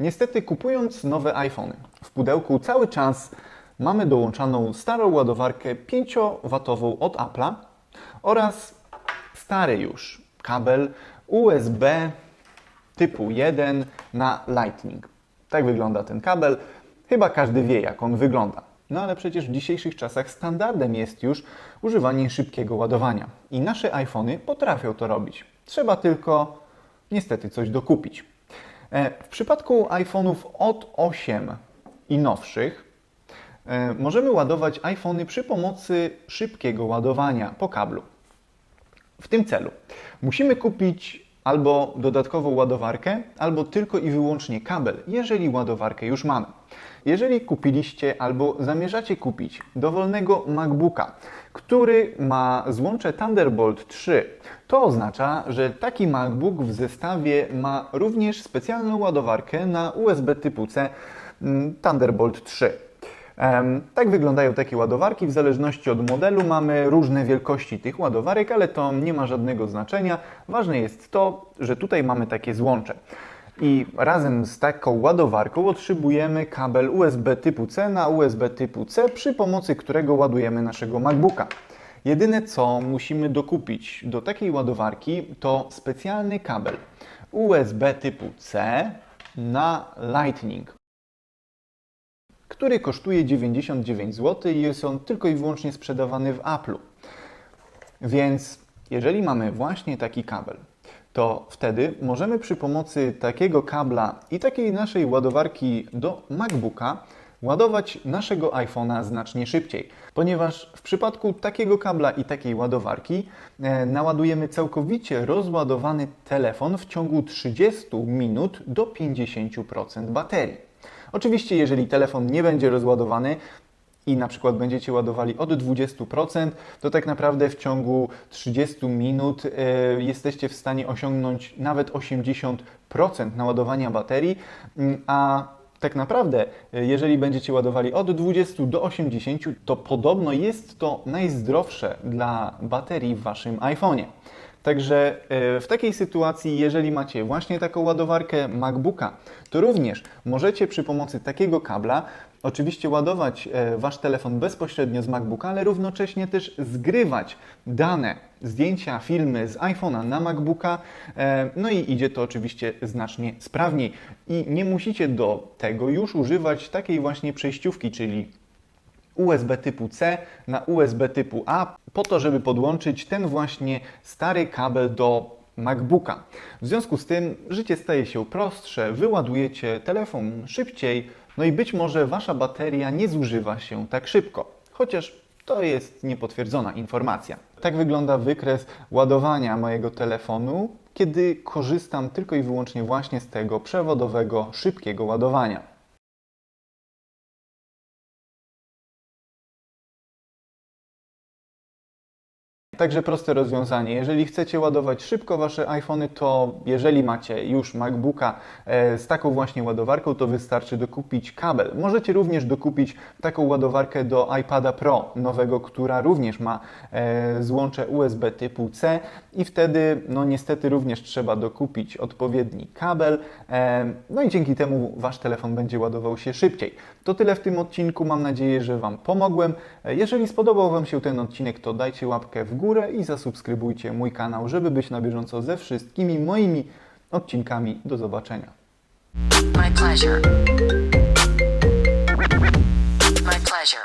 Niestety kupując nowe iPhony, w pudełku cały czas mamy dołączaną starą ładowarkę 5W od Apple'a oraz stary już kabel USB typu 1 na Lightning. Tak wygląda ten kabel. Chyba każdy wie, jak on wygląda. No ale przecież w dzisiejszych czasach standardem jest już używanie szybkiego ładowania. I nasze iPhony potrafią to robić. Trzeba tylko niestety coś dokupić. E, W przypadku iPhone'ów od 8 i nowszych e, możemy ładować iPhony przy pomocy szybkiego ładowania po kablu. W tym celu musimy kupić albo dodatkową ładowarkę, albo tylko i wyłącznie kabel, jeżeli ładowarkę już mamy. Jeżeli kupiliście albo zamierzacie kupić dowolnego MacBooka, który ma złącze Thunderbolt 3, to oznacza, że taki MacBook w zestawie ma również specjalną ładowarkę na USB typu C mm, Thunderbolt 3. Tak wyglądają takie ładowarki. W zależności od modelu mamy różne wielkości tych ładowarek, ale to nie ma żadnego znaczenia. Ważne jest to, że tutaj mamy takie złącze. I razem z taką ładowarką otrzymujemy kabel USB typu C na USB typu C, przy pomocy którego ładujemy naszego MacBooka. Jedyne co musimy dokupić do takiej ładowarki to specjalny kabel USB typu C na Lightning który kosztuje 99 zł i jest on tylko i wyłącznie sprzedawany w Apple'u. Więc jeżeli mamy właśnie taki kabel, to wtedy możemy przy pomocy takiego kabla i takiej naszej ładowarki do MacBooka ładować naszego iPhone'a znacznie szybciej, ponieważ w przypadku takiego kabla i takiej ładowarki e, naładujemy całkowicie rozładowany telefon w ciągu 30 minut do 50% baterii. Oczywiście, jeżeli telefon nie będzie rozładowany i na przykład będziecie ładowali od 20%, to tak naprawdę w ciągu 30 minut e, jesteście w stanie osiągnąć nawet 80% naładowania baterii, Mm, a tak naprawdę, e, jeżeli będziecie ładowali od 20 do 80, to podobno jest to najzdrowsze dla baterii w waszym iPhone'ie. Także e, w takiej sytuacji, jeżeli macie właśnie taką ładowarkę MacBooka, to również możecie przy pomocy takiego kabla oczywiście ładować e, wasz telefon bezpośrednio z MacBooka, ale równocześnie też zgrywać dane, zdjęcia, filmy z iPhone'a na MacBooka. e, No i idzie to oczywiście znacznie sprawniej. I nie musicie do tego już używać takiej właśnie przejściówki, czyli USB typu C na USB typu A, po to, żeby podłączyć ten właśnie stary kabel do MacBooka. W związku z tym życie staje się prostsze, wyładujecie telefon szybciej, no i być może wasza bateria nie zużywa się tak szybko, chociaż to jest niepotwierdzona informacja. Tak wygląda wykres ładowania mojego telefonu, kiedy korzystam tylko i wyłącznie właśnie z tego przewodowego, szybkiego ładowania. Także proste rozwiązanie. Jeżeli chcecie ładować szybko Wasze iPhony, to jeżeli macie już MacBooka e, z taką właśnie ładowarką, to wystarczy dokupić kabel. Możecie również dokupić taką ładowarkę do iPada Pro nowego, która również ma e, złącze USB typu C i wtedy, no niestety również trzeba dokupić odpowiedni kabel. E, no i dzięki temu Wasz telefon będzie ładował się szybciej. To tyle w tym odcinku. Mam nadzieję, że Wam pomogłem. Jeżeli spodobał Wam się ten odcinek, to dajcie łapkę w górę i zasubskrybujcie mój kanał, żeby być na bieżąco ze wszystkimi moimi odcinkami. Do zobaczenia.